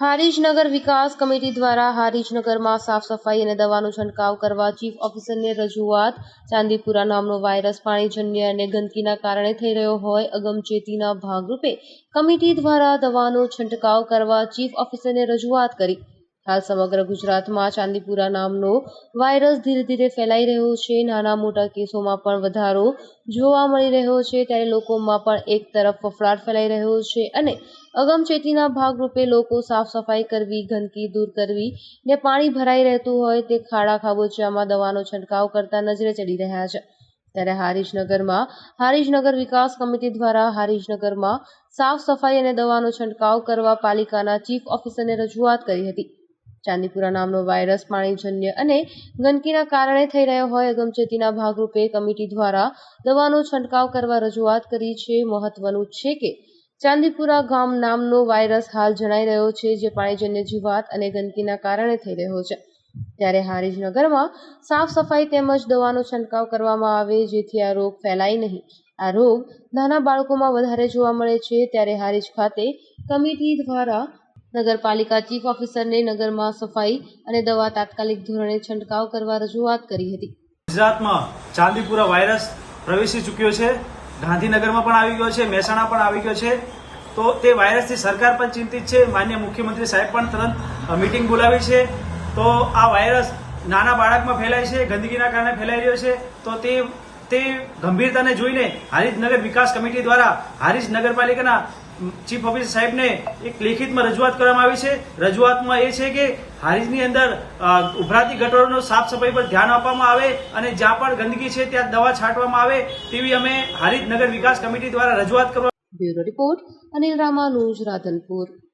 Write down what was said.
હારીજનગર વિકાસ committee દ્વારા હારીજનગરમાં સાફ સફાઈ અને દવાનો છંટકાવ કરવા ચીફ ઓફિસરને રજૂઆત. ચાંદીપુરા નામનો વાયરસ પાણીજન્ય અને ગંદકીના કારણે થઈ રહ્યો હોય અગમચેતીના ભાગરૂપે કમિટી દ્વારા દવાનો છંટકાવ કરવા ચીફ ઓફિસરને રજૂઆત કરી. હાલ સમગ્ર ગુજરાતમાં ચાંદીપુરા નામનો વાયરસ ધીરે ધીરે ફેલાઈ રહ્યો છે. નાના મોટા કેસોમાં પણ વધારો જોવા મળી રહ્યો છે. ત્યારે લોકોમાં પણ એક તરફ ફફડાટ ફેલાઈ રહ્યો છે અને અગમચેતીના ભાગરૂપે લોકો સાફ સફાઈ કરવી, ગંદકી દૂર કરવી ને પાણી ભરાઈ રહેતું હોય તે ખાડા, ખાબોચિયામાં દવાનો છંટકાવ કરતા નજરે ચડી રહ્યા છે. ત્યારે હારીજનગરમાં હારીજનગર વિકાસ કમિટી દ્વારા હારીજનગરમાં સાફ સફાઈ અને દવાનો છંટકાવ કરવા પાલિકાના ચીફ ઓફિસરને રજૂઆત કરી હતી. ચાંદીપુરા નામનો વાયરસ, પાણીજન્ય અને ગંદકીના કારણે થઈ રહ્યો હોય, અગમચેતીના ભાગરૂપે કમિટી દ્વારા દવાનો છંટકાવ કરવા રજૂઆત કરી છે. મહત્વનું છે કે ચાંદીપુરા ગામ નામનો વાયરસ હાલ જણાઈ રહ્યો છે, જે પાણીજન્ય જીવાત અને ગંદકીના કારણે થઈ રહ્યો છે. ત્યારે હારીજનગરમાં સાફ સફાઈ તેમજ દવાનો છંટકાવ કરવામાં આવે, જેથી આ રોગ ફેલાય નહીં. આ રોગ નાના બાળકોમાં વધારે જોવા મળે છે. ત્યારે હારીજ ખાતે કમિટી દ્વારા નગરપાલિકા ચીફ ઓફિસરને નગરમાં સફાઈ અને દવા તાત્કાલિક ધોરણે છંટકાવ કરવા રજૂઆત કરી હતી. ગુજરાતમાં ચાંદીપુરા વાયરસ પ્રવેશી ચૂક્યો છે. ગાંધીનગરમાં પણ આવી ગયો છે. મહેસાણા પણ આવી ગયો છે. તો તે વાયરસથી સરકાર પણ ચિંતિત છે. માન્ય મુખ્યમંત્રી સાહેબ પણ તરત મિટિંગ બોલાવી છે. તો આ વાયરસ નાના બાળકમાં ફેલાય છે, ગંદકીના કારણે ફેલાઈ રહ્યો છે. તો તે તે ગંભીરતાને જોઈને હારીજ નગર વિકાસ કમિટી દ્વારા હારીજ નગરપાલિકાના ચીફ ઓફિસર સાહેબને એક લેખિતમાં રજૂઆત કરવામાં આવી છે. રજૂઆતમાં એ છે કે હારીજની અંદર ઉભરાતી ગટરોનો સાફ સફાઈ પર ધ્યાન આપવામાં આવે અને જ્યાં પણ ગંદકી છે ત્યાં દવા છાંટવામાં આવે તેવી અમે હારીજ નગર વિકાસ કમિટી દ્વારા રજૂઆત કરવા બ્યુરો રિપોર્ટ અનિલ રામાનુજ રાધનપુર.